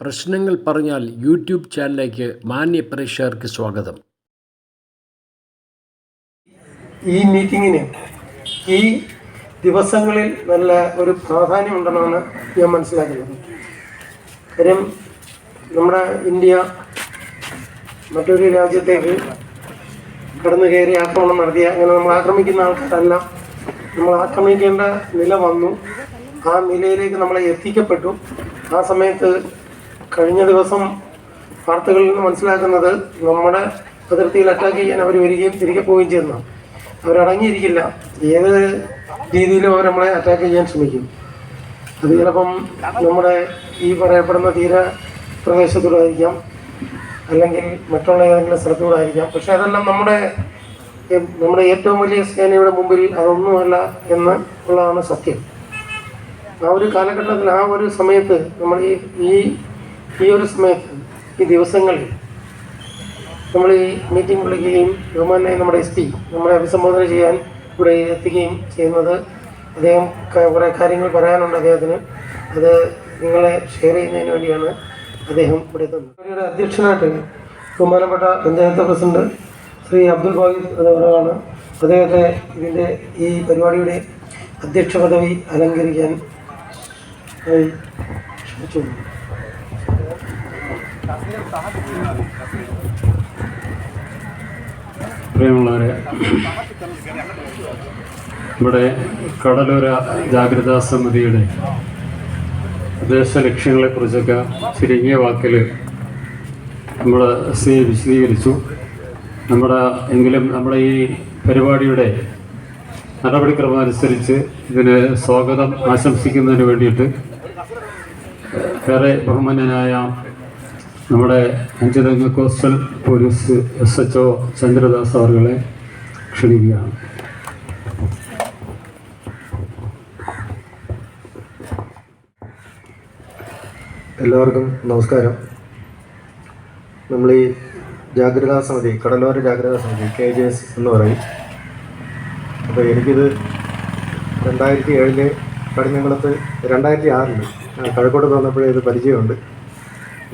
പ്രശ്നങ്ങൾ പറഞ്ഞാൽ യൂട്യൂബ് ചാനലിലേക്ക് മാന്യ പ്രേക്ഷകർക്ക് സ്വാഗതം. ഈ മീറ്റിങ്ങിന് ഈ ദിവസങ്ങളിൽ നല്ല ഒരു പ്രാധാന്യം ഉണ്ടെന്നാണ് ഞാൻ മനസ്സിലാക്കുന്നത്. കാര്യം നമ്മുടെ ഇന്ത്യ മറ്റൊരു രാജ്യത്തേക്ക് കടന്നു കയറി ആക്രമണം നടത്തിയ അങ്ങനെ നമ്മൾ ആക്രമിക്കുന്ന ആൾക്കാരല്ല. നമ്മൾ ആക്രമിക്കേണ്ട നില വന്നു. ആ നിലയിലേക്ക് നമ്മളെ എത്തിക്കപ്പെട്ടു. ആ സമയത്ത് കഴിഞ്ഞ ദിവസം വാർത്തകളിൽ നിന്ന് മനസ്സിലാക്കുന്നത് നമ്മുടെ അതിർത്തിയിൽ അറ്റാക്ക് ചെയ്യാൻ അവർ വരികയും തിരികെ പോവുകയും ചെയ്യുന്നതാണ് അവരടങ്ങിയിരിക്കില്ല. ഏത് രീതിയിലും അവർ നമ്മളെ അറ്റാക്ക് ചെയ്യാൻ ശ്രമിക്കും. അത് ചിലപ്പം നമ്മുടെ ഈ പറയപ്പെടുന്ന തീര പ്രദേശത്തൂടായിരിക്കാം അല്ലെങ്കിൽ മറ്റുള്ള ഏതെങ്കിലും സ്ഥലത്തൂടായിരിക്കാം. പക്ഷെ അതെല്ലാം നമ്മുടെ നമ്മുടെ ഏറ്റവും വലിയ സേനയുടെ മുമ്പിൽ അതൊന്നുമല്ല എന്ന് ഉള്ളതാണ് സത്യം. ആ ഒരു കാലഘട്ടത്തിൽ ആ ഒരു സമയത്ത് നമ്മൾ ഈ ഈ ഈ ഒരു സമയത്ത് ഈ ദിവസങ്ങളിൽ നമ്മൾ ഈ മീറ്റിംഗ് വിളിക്കുകയും ബഹുമാനായി നമ്മുടെ എസ് പി നമ്മളെ അഭിസംബോധന ചെയ്യാൻ ഇവിടെ എത്തുകയും ചെയ്യുന്നത് അദ്ദേഹം കുറേ കാര്യങ്ങൾ പറയാനുണ്ട് അദ്ദേഹത്തിന്. അത് നിങ്ങളെ ഷെയർ ചെയ്യുന്നതിന് വേണ്ടിയാണ് അദ്ദേഹം ഇവിടെ എത്തുന്നത്. പരിപാടിയുടെ അധ്യക്ഷനായിട്ട് ബഹുമാനപ്പെട്ട പഞ്ചായത്ത് പ്രസിഡന്റ് ശ്രീ അബ്ദുൽ ബാഹിദ് എന്നവരാണ് അദ്ദേഹത്തെ ഇതിന്റെ ഈ പരിപാടിയുടെ അധ്യക്ഷ പദവി അലങ്കരിക്കാൻ ക്ഷണിച്ചു പ്രിയമുള്ളവരെ ഇവിടെ കടലോര ജാഗ്രതാ സമിതിയുടെ ഉദ്ദേശ ലക്ഷ്യങ്ങളെക്കുറിച്ചൊക്കെ ചുരുങ്ങിയ വാക്കിൽ നമ്മൾ സി വിശദീകരിച്ചു. നമ്മുടെ എങ്കിലും നമ്മുടെ ഈ പരിപാടിയുടെ നടപടിക്രമം അനുസരിച്ച് ഇതിന് സ്വാഗതം ആശംസിക്കുന്നതിന് വേണ്ടിയിട്ട് ഏറെ ബഹുമാന്യനായ നമ്മുടെ Anchuthengu coastal police S H O Chandradas അവരുകളെ ക്ഷണിക്കുകയാണ്. എല്ലാവർക്കും നമസ്കാരം. നമ്മൾ ഈ ജാഗ്രതാ സമിതി കടലോര ജാഗ്രതാ സമിതി കെ ജെ എസ് എന്ന് പറയും. അപ്പോൾ എനിക്കിത് രണ്ടായിരത്തി ഏഴിൽ കടിഞ്ഞംകുളത്ത് രണ്ടായിരത്തി ആറിൽ കഴക്കൂട്ട് വന്നപ്പോഴേ ഇത് പരിചയമുണ്ട്.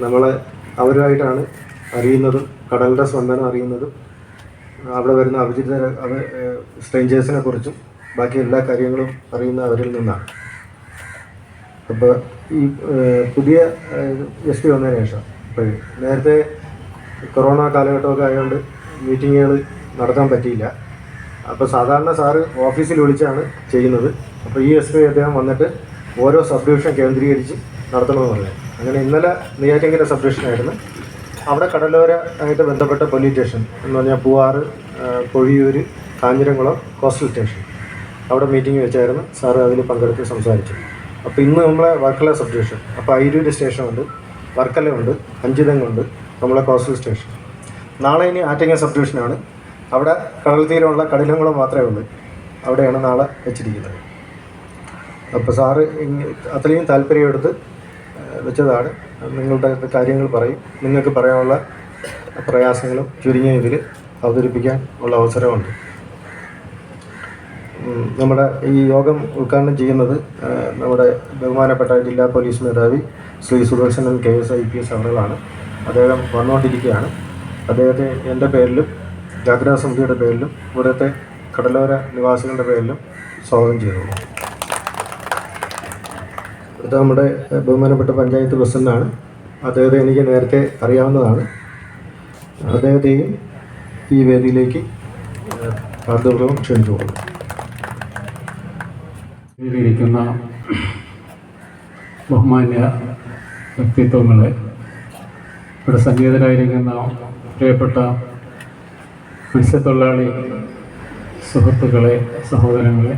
നമ്മൾ അവരുമായിട്ടാണ് അറിയുന്നതും കടലിന്റെ സ്പന്ദനം അറിയുന്നതും. അവിടെ വരുന്ന അപരിചിത സ്ട്രേഞ്ചേഴ്സിനെ കുറിച്ചും ബാക്കി എല്ലാ കാര്യങ്ങളും അറിയുന്ന അവരിൽ നിന്നാണ്. അപ്പോൾ ഈ പുതിയ എസ് പി വന്നതിന് ശേഷം ഇപ്പോൾ നേരത്തെ കൊറോണ കാലഘട്ടമൊക്കെ ആയതുകൊണ്ട് മീറ്റിങ്ങുകൾ നടത്താൻ പറ്റിയില്ല. അപ്പോൾ സാധാരണ സാറ് ഓഫീസിൽ വിളിച്ചാണ് ചെയ്യുന്നത്. അപ്പോൾ ഈ എസ് പി അദ്ദേഹം വന്നിട്ട് ഓരോ സബ് ഡിവിഷൻ കേന്ദ്രീകരിച്ച് നടത്തണമെന്ന് പറഞ്ഞു. അങ്ങനെ ഇന്നലെ നെയ്യാറ്റിങ്കര സബ് അവിടെ കടലോര ആയിട്ട് ബന്ധപ്പെട്ട പോലീസ് സ്റ്റേഷൻ എന്ന് പറഞ്ഞാൽ പൂവാറ് പൊഴിയൂർ കാഞ്ഞിരംകുളം കോസ്റ്റൽ സ്റ്റേഷൻ അവിടെ മീറ്റിംഗ് വെച്ചായിരുന്നു സാറ് അതിൽ പങ്കെടുത്ത് സംസാരിച്ചു അപ്പോൾ ഇന്ന് നമ്മളെ വർക്കല സബ് ഡിവിഷൻ അപ്പോൾ അയിരൂര് സ്റ്റേഷനുണ്ട് വർക്കലയുണ്ട് അഞ്ചിതങ്ങുണ്ട് നമ്മളെ കോസ്റ്റൽ സ്റ്റേഷൻ നാളെ ഇനി ആറ്റിങ്ങൽ സബ് ഡിവിഷനാണ് അവിടെ കടൽ തീരമുള്ള കടലങ്ങളും മാത്രമേ ഉള്ളൂ. അവിടെയാണ് നാളെ വെച്ചിരിക്കുന്നത്. അപ്പോൾ സാറ് അത്രയും താല്പര്യമെടുത്ത് വെച്ചതാണ്. നിങ്ങളുടെ കാര്യങ്ങൾ പറയും. നിങ്ങൾക്ക് പറയാനുള്ള പ്രയാസങ്ങളും ചുരുങ്ങിയ ഇതിൽ അവതരിപ്പിക്കാൻ ഉള്ള അവസരമുണ്ട്. നമ്മുടെ ഈ യോഗം ഉദ്ഘാടനം ചെയ്യുന്നത് നമ്മുടെ ബഹുമാനപ്പെട്ട ജില്ലാ പോലീസ് മേധാവി Shri Sudarsanan K S I P S അവറുകളാണ് അദ്ദേഹം വന്നുകൊണ്ടിരിക്കുകയാണ് അദ്ദേഹത്തെ എന്റെ പേരിലും ജാഗ്രതാ സമിതിയുടെ പേരിലും ഇവിടുത്തെ കടലോര നിവാസികളുടെ പേരിലും സ്വാഗതം ചെയ്തു ഇത് നമ്മുടെ ബഹുമാനപ്പെട്ട പഞ്ചായത്ത് പ്രസിഡന്റാണ്. അദ്ദേഹത്തെ എനിക്ക് നേരത്തെ അറിയാവുന്നതാണ്. അദ്ദേഹത്തെയും ഈ വേദിയിലേക്ക് ഹാർദവപൂർവം ക്ഷണിച്ചു കൊടുക്കും ബഹുമാന്യ വ്യക്തിത്വങ്ങളെ ഇവിടെ സംഗീതരായിരിക്കുന്ന പ്രിയപ്പെട്ട മത്സ്യത്തൊഴിലാളി സുഹൃത്തുക്കളെ സഹോദരങ്ങളെ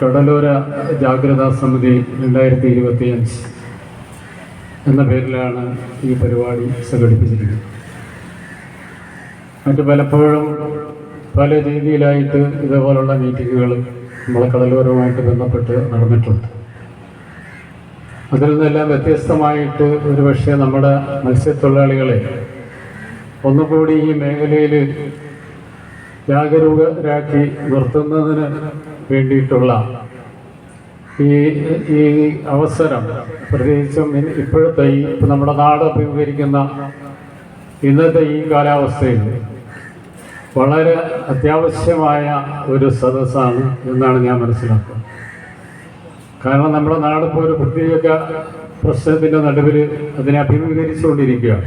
കടലോര ജാഗ്രതാ സമിതി രണ്ടായിരത്തി ഇരുപത്തി അഞ്ച് എന്ന പേരിലാണ് ഈ പരിപാടി സംഘടിപ്പിച്ചിരിക്കുന്നത്. മറ്റു പലപ്പോഴും പല രീതിയിലായിട്ട് ഇതേപോലുള്ള മീറ്റിങ്ങുകൾ നമ്മളെ കടലോരവുമായിട്ട് ബന്ധപ്പെട്ട് നടന്നിട്ടുണ്ട്. അതിൽ നിന്നെല്ലാം വ്യത്യസ്തമായിട്ട് ഒരുപക്ഷെ നമ്മുടെ മത്സ്യത്തൊഴിലാളികളെ ഒന്നുകൂടി ഈ മേഖലയിൽ ജാഗരൂകരാക്കി നിർത്തുന്നതിന് വേണ്ടിയിട്ടുള്ള ഈ ഈ അവസരം പ്രത്യേകിച്ചും ഇപ്പോഴത്തെ ഈ നമ്മുടെ നാട് അഭിമുഖീകരിക്കുന്ന ഇന്നത്തെ ഈ കാലാവസ്ഥയിൽ വളരെ അത്യാവശ്യമായ ഒരു സദസ്സാണ് എന്നാണ് ഞാൻ മനസ്സിലാക്കുന്നത്. കാരണം നമ്മുടെ നാടിപ്പോൾ ഒരു പ്രത്യേക പ്രശ്നത്തിന്റെ നടുവിൽ അതിനെ അഭിമുഖീകരിച്ചുകൊണ്ടിരിക്കുകയാണ്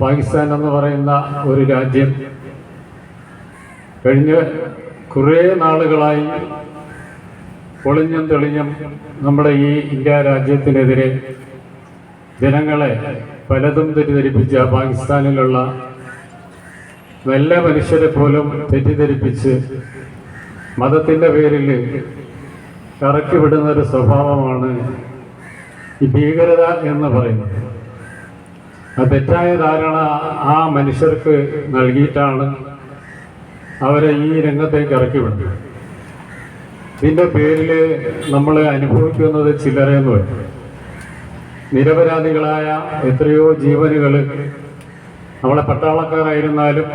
പാകിസ്ഥാൻ എന്ന് പറയുന്ന ഒരു രാജ്യം കഴിഞ്ഞ കുറേ നാളുകളായി പൊളിഞ്ഞും തെളിഞ്ഞും നമ്മുടെ ഈ ഇന്ത്യ രാജ്യത്തിനെതിരെ ജനങ്ങളെ പലതും തെറ്റിദ്ധരിപ്പിച്ച പാകിസ്ഥാനിലുള്ള നല്ല മനുഷ്യരെ പോലും തെറ്റിദ്ധരിപ്പിച്ച് മതത്തിന്റെ പേരിൽ കറക്കി വിടുന്ന ഒരു സ്വഭാവമാണ് ഈ ഭീകരത എന്ന് പറയുന്നത്. ആ തെറ്റായ ധാരണ ആ മനുഷ്യർക്ക് നൽകിയിട്ടാണ് അവരെ ഈ രംഗത്തേക്ക് ഇറക്കി വിട്ടു. ഇതിന്റെ പേരിൽ നമ്മൾ അനുഭവിക്കുന്നത് ചില്ലറയെന്ന് വരും നിരപരാധികളായ എത്രയോ ജീവനുകൾ നമ്മളെ പട്ടാളക്കാരായിരുന്നാലും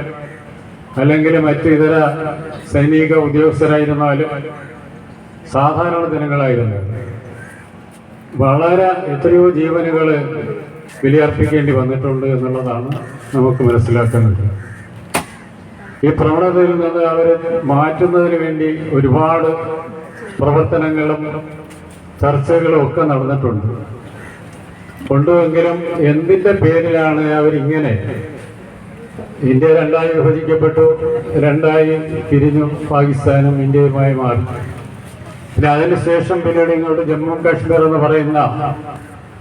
അല്ലെങ്കിൽ മറ്റ് ഇതര സൈനിക ഉദ്യോഗസ്ഥരായിരുന്നാലും സാധാരണ ജനങ്ങളായിരുന്നു വളരെ എത്രയോ ജീവനുകൾ ബലിയർപ്പിക്കേണ്ടി വന്നിട്ടുണ്ട് എന്നുള്ളതാണ് നമുക്ക് മനസ്സിലാക്കുന്നത് ഈ പ്രവണതയിൽ നിന്ന് അവരെ മാറ്റുന്നതിന് വേണ്ടി ഒരുപാട് പ്രവർത്തനങ്ങളും ചർച്ചകളും ഒക്കെ നടന്നിട്ടുണ്ട്. കൊണ്ടുവെങ്കിലും എന്തിന്റെ പേരിലാണ് അവരിങ്ങനെ ഇന്ത്യ രണ്ടായി വിഭജിക്കപ്പെട്ടു രണ്ടായി പിരിഞ്ഞു പാകിസ്ഥാനും ഇന്ത്യയുമായി മാറി? പിന്നെ അതിനുശേഷം പിന്നീട് ഇങ്ങോട്ട് ജമ്മു കാശ്മീർ എന്ന് പറയുന്ന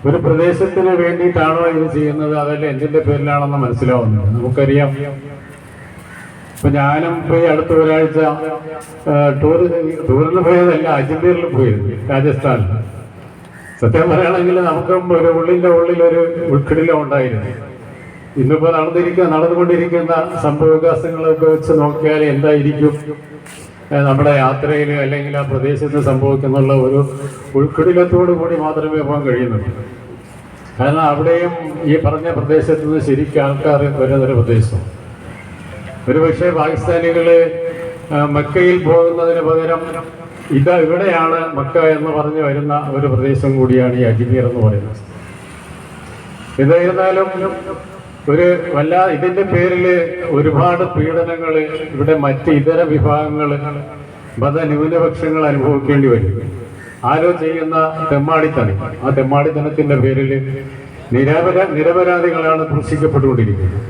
ഒരു പ്രദേശത്തിന് വേണ്ടിയിട്ടാണോ ഇത് ചെയ്യുന്നത്? അതല്ല എന്തിന്റെ പേരിലാണെന്ന് മനസ്സിലാവുന്നില്ല. നമുക്കറിയാം ഇപ്പൊ ഞാനും പോയി അടുത്ത ഒരാഴ്ച ടൂർ ടൂറിന് പോയതല്ല അജ്മീറിൽ പോയിരുന്നു രാജസ്ഥാനിൽ. സത്യം പറയുകയാണെങ്കിൽ നമുക്കും ഒരു ഉള്ളിന്റെ ഉള്ളിലൊരു ഉൾക്കിടില ഉണ്ടായിരുന്നു. ഇന്നിപ്പോ നടന്നിരിക്കുന്ന നടന്നുകൊണ്ടിരിക്കുന്ന സംഭവവികാസങ്ങളൊക്കെ വെച്ച് നോക്കിയാൽ എന്തായിരിക്കും? നമ്മുടെ യാത്രയിൽ അല്ലെങ്കിൽ ആ പ്രദേശത്ത് സംഭവിക്കുന്നുള്ള ഒരു ഉൾക്കിടിലത്തോടു കൂടി മാത്രമേ പോകാൻ കഴിയുന്നുള്ളൂ. കാരണം അവിടെയും ഈ പറഞ്ഞ പ്രദേശത്ത് നിന്ന് ശരിക്കും ആൾക്കാർ വരുന്നൊരു പ്രദേശം ഒരുപക്ഷെ പാകിസ്ഥാനികൾ മക്കയിൽ പോകുന്നതിന് പകരം ഇത് ഇവിടെയാണ് മക്ക എന്ന് പറഞ്ഞു വരുന്ന ഒരു പ്രദേശം കൂടിയാണ് ഈ അജ്മീർ എന്ന് പറയുന്നത്. എന്തായിരുന്നാലും ഒരു വല്ല ഇതിന്റെ പേരിൽ ഒരുപാട് പീഡനങ്ങൾ ഇവിടെ മറ്റ് ഇതര വിഭാഗങ്ങൾ മതന്യൂനപക്ഷങ്ങൾ അനുഭവിക്കേണ്ടി വരും. ആരോ ചെയ്യുന്ന തെമ്മാടിത്തനം ആ തെമ്മാടിത്തനത്തിന്റെ പേരിൽ നിരപര നിരപരാധികളാണ് ക്രൂശിക്കപ്പെട്ടുകൊണ്ടിരിക്കുന്നത്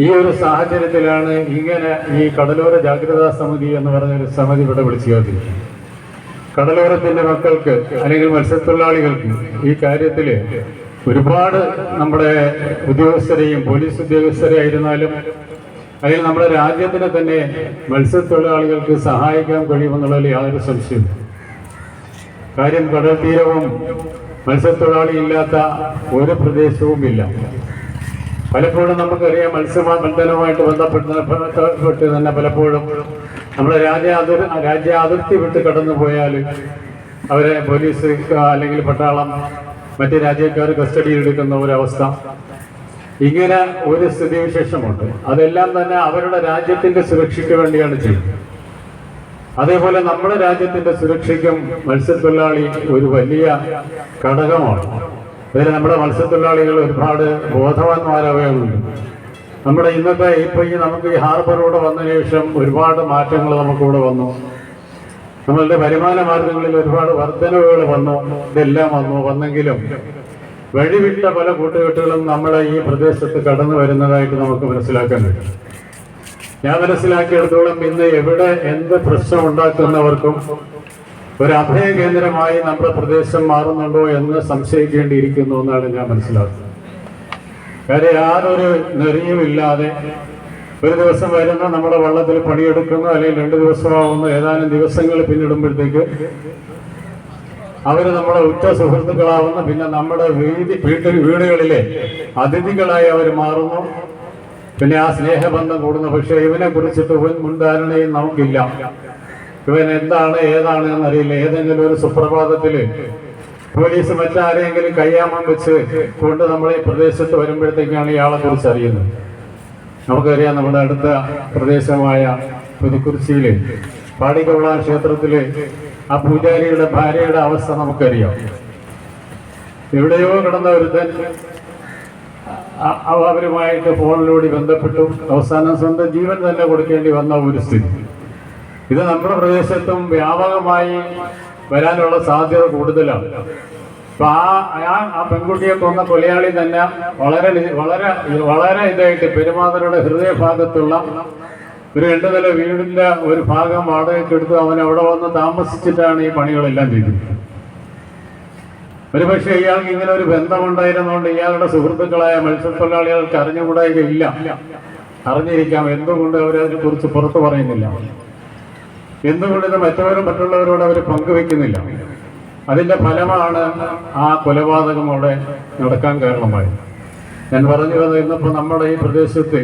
ഈ ഒരു സാഹചര്യത്തിലാണ് ഇങ്ങനെ ഈ കടലോര ജാഗ്രതാ സമിതി എന്ന് പറഞ്ഞ ഒരു സമിതി ഇവിടെ വിളിച്ചു ചേർത്തിരിക്കുന്നത്. കടലോരത്തിന്റെ മക്കൾക്ക് അല്ലെങ്കിൽ മത്സ്യത്തൊഴിലാളികൾക്ക് ഈ കാര്യത്തിൽ ഒരുപാട് നമ്മുടെ ഉദ്യോഗസ്ഥരെയും പോലീസ് ഉദ്യോഗസ്ഥരെ ആയിരുന്നാലും അല്ലെങ്കിൽ നമ്മുടെ രാജ്യത്തിനെ തന്നെ മത്സ്യത്തൊഴിലാളികൾക്ക് സഹായിക്കാൻ കഴിയുമെന്നുള്ളതിൽ യാതൊരു സംശയമില്ല കാര്യം കടൽ തീരവും മത്സ്യത്തൊഴിലാളി ഇല്ലാത്ത ഒരു പ്രദേശവും ഇല്ല പലപ്പോഴും നമുക്കറിയാം മത്സ്യബന്ധനവുമായിട്ട് ബന്ധപ്പെട്ട് തന്നെ പലപ്പോഴും നമ്മുടെ രാജ്യ അതിർ രാജ്യ അതിർത്തി വിട്ട് കടന്നു പോയാൽ അവരെ പോലീസ് അല്ലെങ്കിൽ പട്ടാളം മറ്റ് രാജ്യക്കാർ കസ്റ്റഡിയിൽ എടുക്കുന്ന ഒരവസ്ഥ. ഇങ്ങനെ ഒരു സ്ഥിതിവിശേഷമുണ്ട്. അതെല്ലാം തന്നെ അവരുടെ രാജ്യത്തിന്റെ സുരക്ഷയ്ക്ക് വേണ്ടിയാണ് ചെയ്യുന്നത്. അതേപോലെ നമ്മുടെ രാജ്യത്തിന്റെ സുരക്ഷയ്ക്കും മത്സ്യത്തൊഴിലാളി ഒരു വലിയ ഘടകമാണ്. അതിന് നമ്മുടെ മത്സ്യത്തൊഴിലാളികൾ ഒരുപാട് ബോധവാന്മാരാവുകയുണ്ട് നമ്മുടെ ഇന്നത്തെ ഇപ്പൊ ഈ നമുക്ക് ഈ ഹാർബറിലൂടെ വന്നതിന് ശേഷം ഒരുപാട് മാറ്റങ്ങൾ നമുക്കിവിടെ വന്നു. നമ്മളുടെ വരുമാന മാർഗങ്ങളിൽ ഒരുപാട് വർധനവുകൾ വന്നു. ഇതെല്ലാം വന്നു. വന്നെങ്കിലും വഴിവിട്ട പല കൂട്ടുകെട്ടുകളും നമ്മളെ ഈ പ്രദേശത്ത് കടന്നു വരുന്നതായിട്ട് നമുക്ക് മനസ്സിലാക്കാൻ കഴിയും ഞാൻ മനസ്സിലാക്കിയെടുത്തോളം ഇന്ന് എവിടെ എന്ത് പ്രശ്നം ഉണ്ടാക്കുന്നവർക്കും ഒരു അഭയ കേന്ദ്രമായി നമ്മുടെ പ്രദേശം മാറുന്നുണ്ടോ എന്ന് സംശയിക്കേണ്ടിയിരിക്കുന്നു എന്നാണ് ഞാൻ മനസ്സിലാക്കുന്നത്. കാര്യം യാതൊരു നെറിയുമില്ലാതെ ഒരു ദിവസം വരുന്ന നമ്മുടെ വള്ളത്തിൽ പണിയെടുക്കുന്നു അല്ലെങ്കിൽ രണ്ട് ദിവസമാവുന്നു ഏതാനും ദിവസങ്ങൾ പിന്നിടുമ്പോഴത്തേക്ക് അവർ നമ്മുടെ ഉറ്റ സുഹൃത്തുക്കളാവുന്നു. പിന്നെ നമ്മുടെ വീതി വീട്ടിൽ വീടുകളിലെ അതിഥികളായി അവർ മാറുന്നു. പിന്നെ ആ സ്നേഹബന്ധം കൂടുന്നു. പക്ഷെ ഇവനെ കുറിച്ചിട്ട് മുൻ മുൻധാരണയും നമുക്കില്ല. ഇവൻ എന്താണ് ഏതാണ് എന്നറിയില്ല. ഏതെങ്കിലും ഒരു സുപ്രഭാതത്തിൽ പോലീസ് മറ്റാരെങ്കിലും കയ്യാമം വെച്ച് കൊണ്ട് നമ്മുടെ ഈ പ്രദേശത്ത് വരുമ്പോഴത്തേക്കാണ് ഇയാളെ കുറിച്ച് അറിയുന്നത് നമുക്കറിയാം നമ്മുടെ അടുത്ത പ്രദേശമായ പുതുക്കുറിച്ചിയിൽ പാടിക്കൊള്ള ക്ഷേത്രത്തിൽ ആ പൂജാരിയുടെ ഭാര്യയുടെ അവസ്ഥ നമുക്കറിയാം. എവിടെയോ കിടന്ന ഒരുത്തൻ അവരുമായിട്ട് ഫോണിലൂടെ ബന്ധപ്പെട്ടു. അവസാനം സ്വന്തം ജീവൻ തന്നെ കൊടുക്കേണ്ടി വന്ന ഒരു സ്ഥിതി. ഇത് നമ്മുടെ പ്രദേശത്തും വ്യാപകമായി വരാനുള്ള സാധ്യത കൂടുതലാണ്. അപ്പൊ ആ ആ- പെൺകുട്ടിയെ കൊന്ന കൊലയാളി തന്നെ വളരെ വളരെ വളരെ ഇതായിട്ട് പെരുമാതരുടെ ഹൃദയഭാഗത്തുള്ള ഒരു രണ്ടു നില വീടിന്റെ ഒരു ഭാഗം വാടകയ്ക്ക് എടുത്ത് അവൻ അവിടെ വന്ന് താമസിച്ചിട്ടാണ് ഈ പണികളെല്ലാം ചെയ്തത് ഒരുപക്ഷെ ഇയാൾക്ക് ഇങ്ങനെ ഒരു ബന്ധമുണ്ടായിരുന്നുകൊണ്ട് ഇയാളുടെ സുഹൃത്തുക്കളായ മത്സ്യത്തൊഴിലാളികൾക്ക് അറിഞ്ഞുകൂടായികയില്ല അറിഞ്ഞിരിക്കാം എന്തുകൊണ്ട് അവരതിനെ കുറിച്ച് പുറത്തു പറയുന്നില്ല? എന്തുകൊണ്ട് ഇത് മറ്റവരും മറ്റുള്ളവരോട് അവർ പങ്കുവെക്കുന്നില്ല. അതിന്റെ ഫലമാണ് ആ കൊലപാതകം അവിടെ നടക്കാൻ കാരണമായത്. ഞാൻ പറഞ്ഞു വന്നത് ഇന്നിപ്പോ നമ്മുടെ ഈ പ്രദേശത്ത്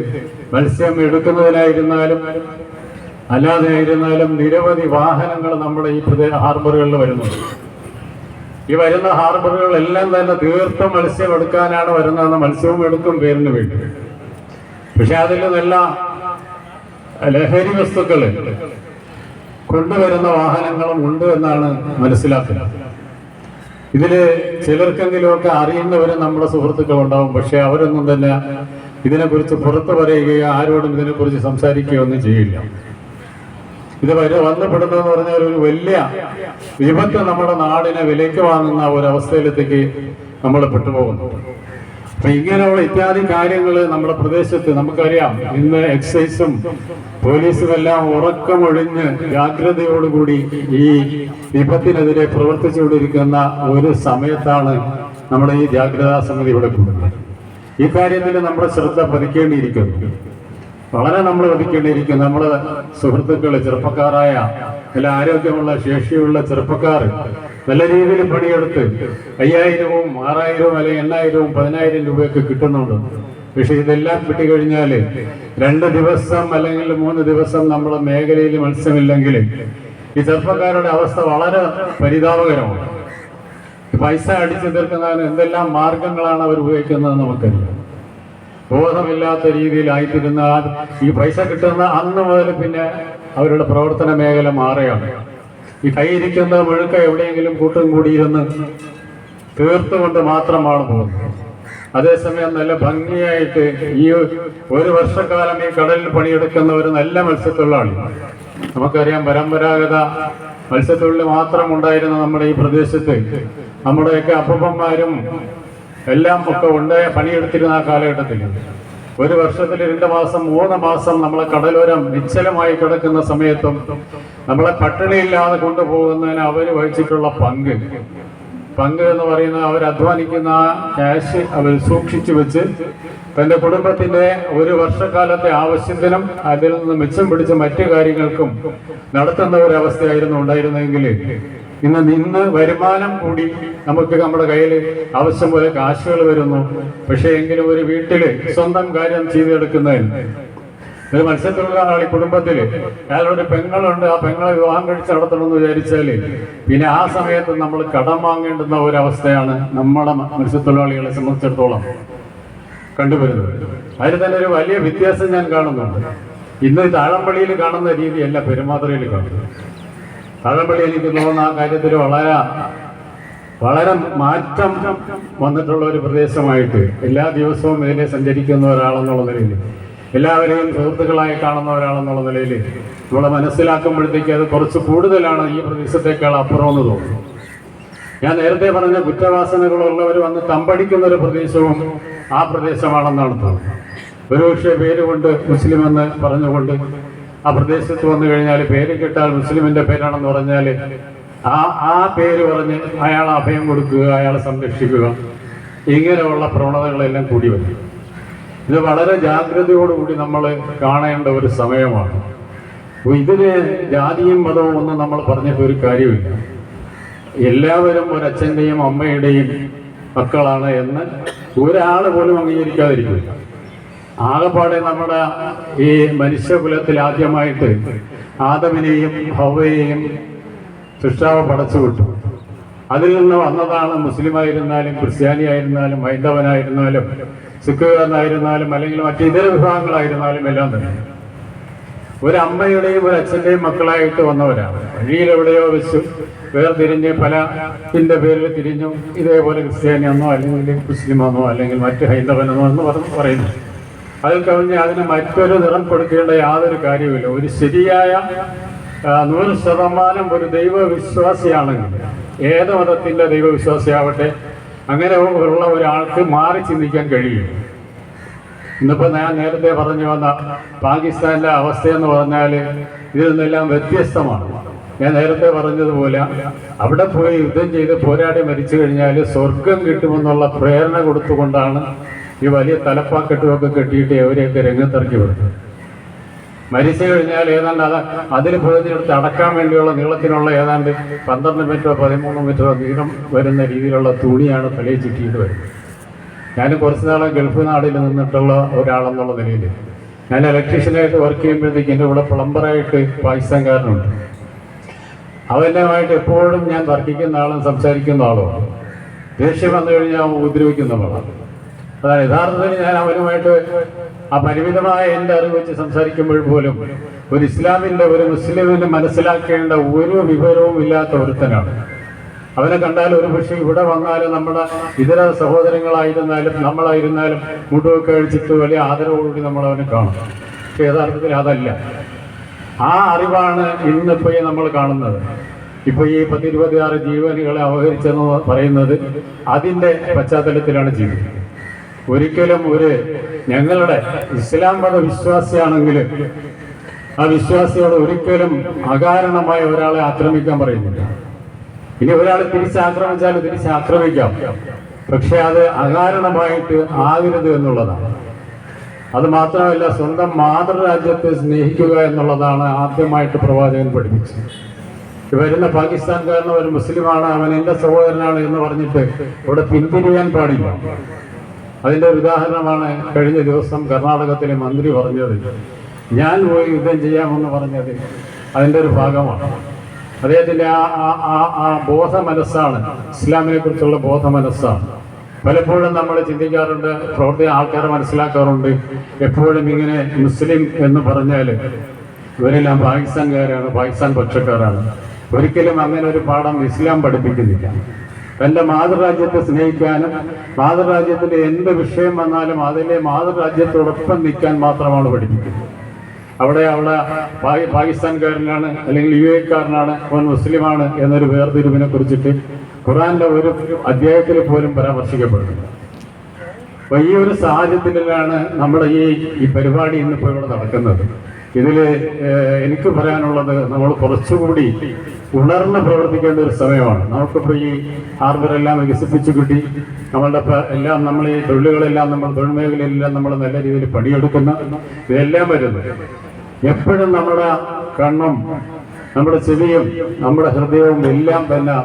മത്സ്യം എടുക്കുന്നതിനായിരുന്നാലും അല്ലാതെ ആയിരുന്നാലും നിരവധി വാഹനങ്ങൾ നമ്മുടെ ഈ പ്രദേശ ഹാർബറുകളിൽ വരുന്നുണ്ട്. ഈ വരുന്ന ഹാർബറുകളെല്ലാം തന്നെ തീർത്തും മത്സ്യം എടുക്കാനാണ് വരുന്നതെന്ന് മത്സ്യവും എടുക്കും പേരിന് വേണ്ടി. പക്ഷെ അതിൽ നല്ല ലഹരി വസ്തുക്കൾ കൊണ്ടുവരുന്ന വാഹനങ്ങളും ഉണ്ട് എന്നാണ് മനസ്സിലാക്കുന്നത്. ഇതിൽ ചിലർക്കെങ്കിലുമൊക്കെ അറിയുന്നവരും നമ്മുടെ സുഹൃത്തുക്കൾ ഉണ്ടാവും. പക്ഷെ അവരൊന്നും തന്നെ ഇതിനെക്കുറിച്ച് പുറത്തു പറയുകയോ ആരോടും ഇതിനെക്കുറിച്ച് സംസാരിക്കുകയോ ഒന്നും ചെയ്യില്ല. ഇത് വരെ വന്നപ്പെടുന്നതെന്ന് പറഞ്ഞാൽ ഒരു വലിയ വിപത്ത് നമ്മുടെ നാടിനെ വിലയ്ക്ക് വാങ്ങുന്ന ഒരവസ്ഥയിലെത്തേക്ക് നമ്മൾ പെട്ടുപോകുന്നു. അപ്പൊ ഇങ്ങനെയുള്ള ഇത്യാദി കാര്യങ്ങൾ നമ്മുടെ പ്രദേശത്ത് നമുക്കറിയാം. ഇന്ന് എക്സൈസും പോലീസും എല്ലാം ഉറക്കമൊഴിഞ്ഞ് ജാഗ്രതയോടുകൂടി ഈ വിപത്തിനെതിരെ പ്രവർത്തിച്ചുകൊണ്ടിരിക്കുന്ന ഒരു സമയത്താണ് നമ്മുടെ ഈ ജാഗ്രതാ സമിതി ഇവിടെ ഈ കാര്യത്തിൽ നമ്മുടെ ശ്രദ്ധ പതിക്കേണ്ടിയിരിക്കുന്നു. വളരെ നമ്മൾ ഒതുക്കേണ്ടിയിരിക്കും നമ്മൾ സുഹൃത്തുക്കൾ ചെറുപ്പക്കാരായ അല്ല ആരോഗ്യമുള്ള ശേഷിയുള്ള ചെറുപ്പക്കാർ നല്ല രീതിയിൽ പണിയെടുത്ത് അയ്യായിരവും ആറായിരവും അല്ലെങ്കിൽ എണ്ണായിരവും പതിനായിരം രൂപയൊക്കെ കിട്ടുന്നുണ്ട്. പക്ഷെ ഇതെല്ലാം കിട്ടിക്കഴിഞ്ഞാൽ രണ്ട് ദിവസം അല്ലെങ്കിൽ മൂന്ന് ദിവസം നമ്മുടെ മേഖലയിൽ മത്സ്യമില്ലെങ്കിൽ ഈ ചെറുപ്പക്കാരുടെ അവസ്ഥ വളരെ പരിതാപകരമാണ്. പൈസ അടിച്ചു തീർക്കുന്നതിന് എന്തെല്ലാം മാർഗങ്ങളാണ് അവർ ഉപയോഗിക്കുന്നത് നമുക്കറിയാം. ബോധമില്ലാത്ത രീതിയിൽ ആയിത്തിരുന്ന ഈ പൈസ കിട്ടുന്ന അന്ന് മുതൽ പിന്നെ അവരുടെ പ്രവർത്തന മേഖല മാറുകയാണ്. ഈ കൈയിരിക്കുന്ന മുഴുക്ക എവിടെയെങ്കിലും കൂട്ടും കൂടിയിരുന്ന് തീർത്തുകൊണ്ട് മാത്രമാണ് പോകുന്നത്. അതേസമയം നല്ല ഭംഗിയായിട്ട് ഈ ഒരു വർഷക്കാലം ഈ കടലിൽ പണിയെടുക്കുന്ന ഒരു നല്ല മത്സ്യത്തൊഴിലാളി. നമുക്കറിയാം പരമ്പരാഗത മത്സ്യത്തൊഴിൽ മാത്രം ഉണ്ടായിരുന്ന നമ്മുടെ ഈ പ്രദേശത്ത് നമ്മുടെയൊക്കെ അപ്പൂപ്പന്മാരും എല്ലാം ഒക്കെ ഉണ്ടായ പണിയെടുത്തിരുന്ന ആ കാലഘട്ടത്തിൽ. ഒരു വർഷത്തിൽ രണ്ട് മാസം മൂന്ന് മാസം നമ്മളെ കടലോരം നിശ്ചലമായി കിടക്കുന്ന സമയത്തും നമ്മളെ പട്ടിണിയില്ലാതെ കൊണ്ടുപോകുന്നതിന് അവർ വഹിച്ചിട്ടുള്ള പങ്ക്. പങ്ക് എന്ന് പറയുന്നത് അവർ അധ്വാനിക്കുന്ന ക്യാഷ് അവർ സൂക്ഷിച്ചു വെച്ച് തന്റെ കുടുംബത്തിന്റെ ഒരു വർഷക്കാലത്തെ ആവശ്യത്തിനും അതിൽ നിന്ന് മിച്ചം പിടിച്ച മറ്റു കാര്യങ്ങൾക്കും നടത്തുന്ന ഒരു അവസ്ഥയായിരുന്നു ഉണ്ടായിരുന്നെങ്കിൽ ഇന്ന് നിന്ന് വരുമാനം കൂടി നമുക്ക് നമ്മുടെ കയ്യിൽ ആവശ്യം പോലെ കാശുകൾ വരുന്നു. പക്ഷേ എങ്കിലും ഒരു വീട്ടിൽ സ്വന്തം കാര്യം ചെയ്തെടുക്കുന്നതിന് ഒരു മത്സ്യത്തൊഴിലാളി കുടുംബത്തിൽ അയാളൊരു പെങ്ങളുണ്ട് ആ പെങ്ങളെ വിവാഹം കഴിച്ച് നടത്തണമെന്ന് വിചാരിച്ചാൽ പിന്നെ ആ സമയത്ത് നമ്മൾ കടം വാങ്ങേണ്ടുന്ന ഒരവസ്ഥയാണ് നമ്മുടെ മത്സ്യത്തൊഴിലാളികളെ സംബന്ധിച്ചിടത്തോളം കണ്ടുവരുന്നത്. അതിൽ തന്നെ ഒരു വലിയ വ്യത്യാസം ഞാൻ കാണുന്നുണ്ട്. ഇന്ന് താഴമ്പള്ളിയിൽ കാണുന്ന രീതിയല്ല പെരുമാതുറയിൽ കാണുന്നത്. താഴമ്പള്ളി എനിക്ക് തോന്നുന്ന ആ കാര്യത്തിൽ വളരെ വളരെ മാറ്റം വന്നിട്ടുള്ള ഒരു പ്രദേശമായിട്ട് എല്ലാ ദിവസവും ഇതിനെ സഞ്ചരിക്കുന്ന ഒരാളെന്നുള്ള നിലയിൽ എല്ലാവരെയും സുഹൃത്തുക്കളായി കാണുന്ന ഒരാളെന്നുള്ള നിലയിൽ നമ്മളെ മനസ്സിലാക്കുമ്പോഴത്തേക്ക് അത് കുറച്ച് കൂടുതലാണ് ഈ പ്രദേശത്തേക്കാൾ അപ്പുറം എന്ന് തോന്നുന്നു. ഞാൻ നേരത്തെ പറഞ്ഞ കുറ്റവാസനകളുള്ളവർ വന്ന് തമ്പടിക്കുന്ന ഒരു പ്രദേശവും ആ പ്രദേശമാണെന്നാണ് തോന്നുന്നത്. ഒരുപക്ഷെ പേര് കൊണ്ട് മുസ്ലിം എന്ന് പറഞ്ഞുകൊണ്ട് ആ പ്രദേശത്ത് വന്നു കഴിഞ്ഞാൽ പേര് കിട്ടാൽ മുസ്ലിമിന്റെ പേരാണെന്ന് പറഞ്ഞാൽ ആ ആ പേര് പറഞ്ഞ് അയാൾ അഭയം കൊടുക്കുക അയാളെ സംരക്ഷിക്കുക. ഇങ്ങനെയുള്ള പ്രവണതകളെല്ലാം കൂടി വരും. ഇത് വളരെ ജാഗ്രതയോടുകൂടി നമ്മൾ കാണേണ്ട ഒരു സമയമാണ്. അപ്പൊ ഇതിന് ജാതിയും മതവും ഒന്നും നമ്മൾ പറഞ്ഞിട്ട് ഒരു കാര്യമില്ല. എല്ലാവരും ഒരച്ഛന്റെയും അമ്മയുടെയും മക്കളാണ് എന്ന് ഒരാൾ പോലും അംഗീകരിക്കാതിരിക്കില്ല. ആകെപ്പാടെ നമ്മുടെ ഈ മനുഷ്യകുലത്തിൽ ആദ്യമായിട്ട് ആദമിനെയും ഹൗവയെയും സൃഷ്ടാവ് പടച്ചു വിട്ടു. അതിൽ നിന്ന് വന്നതാണ് മുസ്ലിമായിരുന്നാലും ക്രിസ്ത്യാനി ആയിരുന്നാലും ഹൈന്ദവനായിരുന്നാലും സിഖുകാരനായിരുന്നാലും അല്ലെങ്കിൽ മറ്റു ഇതര വിഭാഗങ്ങളായിരുന്നാലും എല്ലാം തന്നെ. ഒരു അമ്മയുടെയും ഒരു അച്ഛന്റെയും മക്കളായിട്ട് വന്നവരാണ്. വഴിയിലെവിടെയോ വെച്ച് വേർതിരിഞ്ഞ് പല ഇതിന്റെ പേരിൽ തിരിഞ്ഞു ഇതേപോലെ ക്രിസ്ത്യാനി എന്നോ അല്ലെങ്കിൽ മുസ്ലിമെന്നോ അല്ലെങ്കിൽ മറ്റ് ഹൈന്ദവനെന്നോ എന്ന് പറഞ്ഞു പറയുന്നു. അതിൽ കവിഞ്ഞ് അതിന് മറ്റൊരു നിറം കൊടുക്കേണ്ട യാതൊരു കാര്യവുമില്ല. ഒരു ശരിയായ നൂറ് ശതമാനം ഒരു ദൈവവിശ്വാസിയാണെങ്കിൽ ഏത് മതത്തിന്റെ ദൈവവിശ്വാസിയാവട്ടെ അങ്ങനെ ഉള്ള ഒരാൾക്ക് മാറി ചിന്തിക്കാൻ കഴിയും. ഇന്നിപ്പോൾ ഞാൻ നേരത്തെ പറഞ്ഞു വന്ന പാകിസ്ഥാനിലെ അവസ്ഥയെന്ന് പറഞ്ഞാൽ ഇതിൽ നിന്നെല്ലാം വ്യത്യസ്തമാണ്. ഞാൻ നേരത്തെ പറഞ്ഞതുപോലെ അവിടെ പോയി യുദ്ധം ചെയ്ത് പോരാടി മരിച്ചു കഴിഞ്ഞാൽ സ്വർഗം കിട്ടുമെന്നുള്ള പ്രേരണ കൊടുത്തുകൊണ്ടാണ് ഈ വലിയ തലപ്പാക്കെട്ടുമൊക്കെ കെട്ടിയിട്ട് അവരെയൊക്കെ രംഗത്തിറക്കി വിടുന്നത് മരിച്ചു കഴിഞ്ഞാൽ ഏതാണ്ട് അത് അതിൽ പൊതിഞ്ഞെടുത്ത് അടക്കാൻ വേണ്ടിയുള്ള നീളത്തിനുള്ള ഏതാണ്ട് പന്ത്രണ്ട് മീറ്ററോ പതിമൂന്ന് മീറ്ററോ നീളം വരുന്ന രീതിയിലുള്ള തുണിയാണ് തലയിൽ ചുറ്റിയിട്ട് വരുന്നത്. ഞാൻ കുറച്ച് നാളെ ഗൾഫ് നാടിൽ നിന്നിട്ടുള്ള ഒരാളെന്നുള്ള നിലയിൽ. ഞാൻ ഇലക്ട്രീഷ്യനായിട്ട് വർക്ക് ചെയ്യുമ്പോഴത്തേക്ക് എന്റെ കൂടെ പ്ലംബറായിട്ട് പാകിസ്ഥാൻകാരനുണ്ട്. അവനുമായിട്ട് എപ്പോഴും ഞാൻ തർക്കിക്കുന്ന ആളും സംസാരിക്കുന്ന ആളുമാണ്. ദേഷ്യം വന്നു കഴിഞ്ഞാൽ ഉപദ്രവിക്കുന്ന ആളാണ്. അതാണ് യഥാർത്ഥത്തിൽ ഞാൻ അവനുമായിട്ട് ആ പരിമിതമായ എന്റെ അറിവ് വെച്ച് സംസാരിക്കുമ്പോൾ പോലും ഒരു ഇസ്ലാമിന്റെ ഒരു മുസ്ലിമിന് മനസ്സിലാക്കേണ്ട ഒരു വിവരവും ഇല്ലാത്ത ഒരുത്തനാണ്. അവനെ കണ്ടാൽ ഒരു പക്ഷേ ഇവിടെ വന്നാലും നമ്മുടെ ഇതര സഹോദരങ്ങളായിരുന്നാലും നമ്മളായിരുന്നാലും മുട്ടുമൊക്കെ അഴിച്ചിട്ട് വലിയ ആദരവോടുകൂടി നമ്മൾ അവനെ കാണും. പക്ഷേ യഥാർത്ഥത്തിൽ അതല്ല. ആ അറിവാണ് ഇന്നിപ്പോ നമ്മൾ കാണുന്നത്. ഇപ്പൊ ഈ പത്തിരുപത്തിയാറ് ജീവനുകളെ അവഹരിച്ചെന്ന് പറയുന്നത് അതിന്റെ പശ്ചാത്തലത്തിലാണ് ജീവിക്കുന്നത്. ഒരിക്കലും ഒരു ഞങ്ങളുടെ ഇസ്ലാം മത വിശ്വാസിയാണെങ്കിൽ ആ വിശ്വാസിയോട് ഒരിക്കലും അകാരണമായ ഒരാളെ ആക്രമിക്കാൻ പറയുന്നില്ല. ഇനി ഒരാൾ തിരിച്ചാക്രമിച്ചാൽ തിരിച്ചാക്രമിക്കാം. പക്ഷെ അത് അകാരണമായിട്ട് ആകരുത് എന്നുള്ളതാണ്. അത് മാത്രമല്ല സ്വന്തം മാതൃരാജ്യത്തെ സ്നേഹിക്കുക എന്നുള്ളതാണ് ആദ്യമായിട്ട് പ്രവാചകൻ പഠിപ്പിച്ചത്. വരുന്ന പാകിസ്ഥാൻകാരൻ ഒരു മുസ്ലിമാണ് അവൻ എന്റെ സഹോദരനാണ് എന്ന് പറഞ്ഞിട്ട് ഇവിടെ പിന്തിരിയാൻ പാടില്ല. അതിന്റെ ഒരു ഉദാഹരണമാണ് കഴിഞ്ഞ ദിവസം കർണാടകത്തിലെ മന്ത്രി പറഞ്ഞത് ഞാൻ പോയി യുദ്ധം ചെയ്യാമെന്ന് പറഞ്ഞത് അതിന്റെ ഒരു ഭാഗമാണ്. അദ്ദേഹത്തിന്റെ ആ ആ- ബോധ മനസ്സാണ് ഇസ്ലാമിനെ കുറിച്ചുള്ള ബോധ മനസ്സാണ് പലപ്പോഴും നമ്മൾ ചിന്തിക്കാറുണ്ട് പ്രവർത്തി ആൾക്കാരെ മനസ്സിലാക്കാറുണ്ട് എപ്പോഴും ഇങ്ങനെ മുസ്ലിം എന്ന് പറഞ്ഞാൽ ഇവരെല്ലാം പാകിസ്ഥാൻകാരാണ് പാകിസ്ഥാൻ പക്ഷക്കാരാണ്. ഒരിക്കലും അങ്ങനെ ഒരു പാഠം ഇസ്ലാം പഠിപ്പിക്കുന്നില്ല. തന്റെ മാതൃരാജ്യത്തെ സ്നേഹിക്കാനും മാതൃരാജ്യത്തിന്റെ എന്ത് വിഷയം വന്നാലും അതിലെ മാതൃരാജ്യത്തോടൊപ്പം നിൽക്കാൻ മാത്രമാണ് പഠിപ്പിക്കുന്നത്. അവിടെ പാകി- പാകിസ്ഥാൻകാരനാണ് അല്ലെങ്കിൽ യു എക്കാരനാണ് അവൻ മുസ്ലിമാണ് എന്നൊരു വേർതിരിവിനെ കുറിച്ചിട്ട് ഖുറാന്റെ ഒരു അധ്യായത്തിൽ പോലും പരാമർശിക്കപ്പെടുന്നു. അപ്പൊ ഈ ഒരു സാഹചര്യത്തിലാണ് നമ്മുടെ ഈ ഈ പരിപാടി ഇന്നിപ്പോൾ ഇവിടെ നടക്കുന്നത്. ഇതിൽ എനിക്ക് പറയാനുള്ളത് നമ്മൾ കുറച്ചുകൂടി ഉണർന്ന് പ്രവർത്തിക്കേണ്ട ഒരു സമയമാണ്. നമുക്കിപ്പോൾ ഈ ഹാർബറെല്ലാം വികസിപ്പിച്ചു കിട്ടി. നമ്മളുടെ എല്ലാം നമ്മൾ ഈ തൊഴിലുകളെല്ലാം നമ്മൾ തൊഴിൽ മേഖലയിലെല്ലാം നമ്മൾ നല്ല രീതിയിൽ പണിയെടുക്കുന്ന. ഇതെല്ലാം വരുന്നു. എപ്പോഴും നമ്മുടെ കണ്ണും നമ്മുടെ ചെവിയും നമ്മുടെ ഹൃദയവും എല്ലാം തന്നെ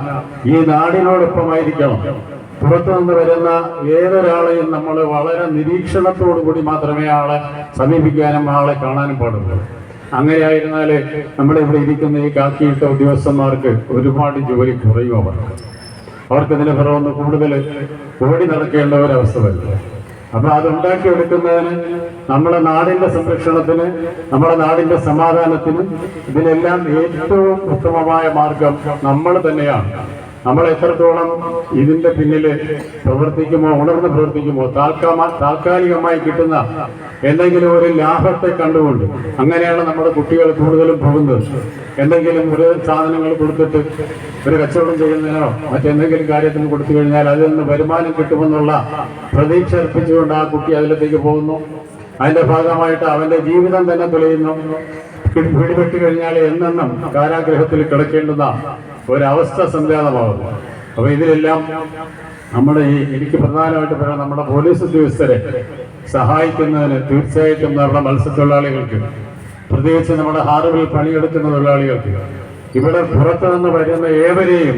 ഈ നാടിനോടൊപ്പമായിരിക്കണം. പുറത്തു നിന്ന് വരുന്ന ഏതൊരാളെയും നമ്മൾ വളരെ നിരീക്ഷണത്തോടു കൂടി മാത്രമേ ആളെ സമീപിക്കാനും ആളെ കാണാനും പാടുള്ളൂ. അങ്ങനെയായിരുന്നാൽ നമ്മുടെ ഇവിടെ ഇരിക്കുന്ന ഈ കാക്കിയിട്ട ഉദ്യോഗസ്ഥന്മാർക്ക് ഒരുപാട് ജോലി കുറയും അവർക്ക്. അവർക്ക് ഇതിന് പുറമൊന്ന് കൂടുതൽ ഓടി നടക്കേണ്ട ഒരവസ്ഥ വരില്ല. അപ്പൊ അത് ഉണ്ടാക്കിയെടുക്കുന്നതിന് നമ്മുടെ നാടിന്റെ സംരക്ഷണത്തിന് നമ്മുടെ നാടിന്റെ സമാധാനത്തിന് ഇതിനെല്ലാം ഏറ്റവും ഉത്തമമായ മാർഗം നമ്മൾ തന്നെയാണ്. നമ്മൾ എത്രത്തോളം ഇതിന്റെ പിന്നിൽ പ്രവർത്തിക്കുമോ ഉണർന്ന് പ്രവർത്തിക്കുമോ താൽക്കാമ താൽക്കാലികമായി കിട്ടുന്ന എന്തെങ്കിലും ഒരു ലാഭത്തെ കണ്ടുകൊണ്ട് അങ്ങനെയാണ് നമ്മുടെ കുട്ടികൾ കൂടുതലും പോകുന്നത്. എന്തെങ്കിലും ഒരു സാധനങ്ങൾ കൊടുത്തിട്ട് ഒരു കച്ചവടം ചെയ്യുന്നതിനോ മറ്റെന്തെങ്കിലും കാര്യത്തിന് കൊടുത്തു കഴിഞ്ഞാൽ അതിൽ നിന്ന് വരുമാനം കിട്ടുമെന്നുള്ള പ്രതീക്ഷ അർപ്പിച്ചുകൊണ്ട് ആ കുട്ടി അതിലത്തേക്ക് പോകുന്നു. അതിന്റെ ഭാഗമായിട്ട് അവന്റെ ജീവിതം തന്നെ തുലയുന്നു പിടി- പിടിപെട്ട് കഴിഞ്ഞാൽ എന്നെന്നും കാരാഗ്രഹത്തിൽ കിടക്കേണ്ടുന്ന ഒരവസ്ഥ സംജാതമാകുന്നു അപ്പൊ ഇതിലെല്ലാം നമ്മുടെ ഈ എനിക്ക് പ്രധാനമായിട്ട് പറയാം നമ്മുടെ പോലീസ് ഉദ്യോഗസ്ഥരെ സഹായിക്കുന്നതിന് തീർച്ചയായിട്ടും നമ്മുടെ മത്സ്യത്തൊഴിലാളികൾക്ക് പ്രത്യേകിച്ച് നമ്മുടെ ഹാർബറിൽ പണിയെടുക്കുന്ന തൊഴിലാളികൾക്ക് ഇവിടെ പുറത്തു നിന്ന് വരുന്ന ഏവരെയും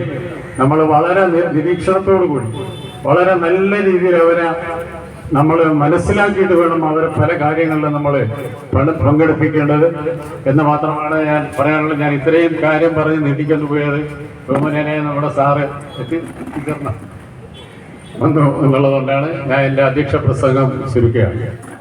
നമ്മൾ വളരെ നിരീക്ഷണത്തോടു കൂടി വളരെ നല്ല രീതിയിൽ അവരെ നമ്മൾ മനസ്സിലാക്കിയിട്ട് വേണം അവരെ പല കാര്യങ്ങളിലും നമ്മൾ പങ്കെടുപ്പിക്കേണ്ടത്. എന്ന് മാത്രമാണ് ഞാൻ പറയാനുള്ളത്. ഞാൻ ഇത്രയും കാര്യം പറഞ്ഞ് നീട്ടിക്കൊണ്ട് പോയത് ബഹുമനേനെ നമ്മുടെ സാറ് എത്തി തീർന്ന. വന്നു എന്നുള്ളതുകൊണ്ടാണ് ഞാൻ എന്റെ അധ്യക്ഷ പ്രസംഗം ചുരുക്കുകയാണ്